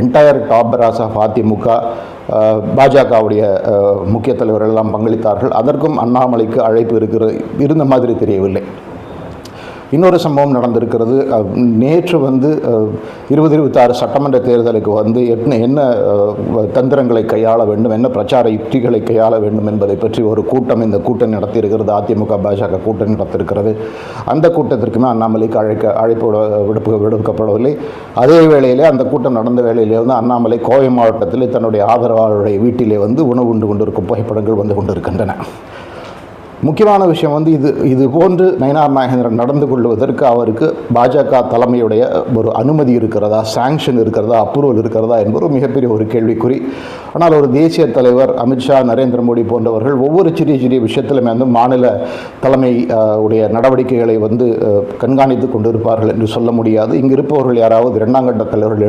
Entire top brass of அதிமுக பாஜகவுடைய முக்கிய தலைவர்கள் எல்லாம் பங்களித்தார்கள். அதற்கும் அண்ணாமலைக்கு அழைப்பு இருக்கிறது. இருந்த மாதிரி தெரியவில்லை. இன்னொரு சம்பவம் நடந்திருக்கிறது. நேற்று வந்து இருபது இருபத்தாறு சட்டமன்ற தேர்தலுக்கு வந்து என்ன என்ன தந்திரங்களை கையாள வேண்டும் என்ன பிரச்சார யுக்திகளை கையாள வேண்டும் என்பதை பற்றி ஒரு கூட்டம் இந்த கூட்டம் நடத்தியிருக்கிறது. அதிமுக பாஜக கூட்டம் நடத்திருக்கிறது. அந்த கூட்டத்திற்குமே அண்ணாமலைக்கு அழைக்க அழைப்பு விடுப்பு விடுக்கப்படவில்லை. அதே வேளையிலே அந்த கூட்டம் நடந்த வேளையிலே வந்து அண்ணாமலை கோவை மாவட்டத்தில் தன்னுடைய ஆதரவாளருடைய வீட்டிலே வந்து உணவு உண்டு கொண்டிருக்கும் புகைப்படங்கள் வந்து கொண்டிருக்கின்றன. முக்கியமான விஷயம் வந்து இது இது போன்று நயனார் நாகேந்திரன் நடந்து கொள்வதற்கு அவருக்கு பாஜக தலைமையுடைய ஒரு அனுமதி இருக்கிறதா சாங்ஷன் இருக்கிறதா அப்ரூவல் இருக்கிறதா என்பது மிகப்பெரிய ஒரு கேள்விக்குறி. ஆனால் ஒரு தேசிய தலைவர் அமித்ஷா நரேந்திர மோடி போன்றவர்கள் ஒவ்வொரு சிறிய சிறிய விஷயத்திலுமே வந்து மாநில தலைமை உடைய நடவடிக்கைகளை வந்து கண்காணித்து கொண்டிருப்பார்கள் என்று சொல்ல முடியாது. இங்கு இருப்பவர்கள் யாராவது இரண்டாம் கட்ட தலைவர்கள்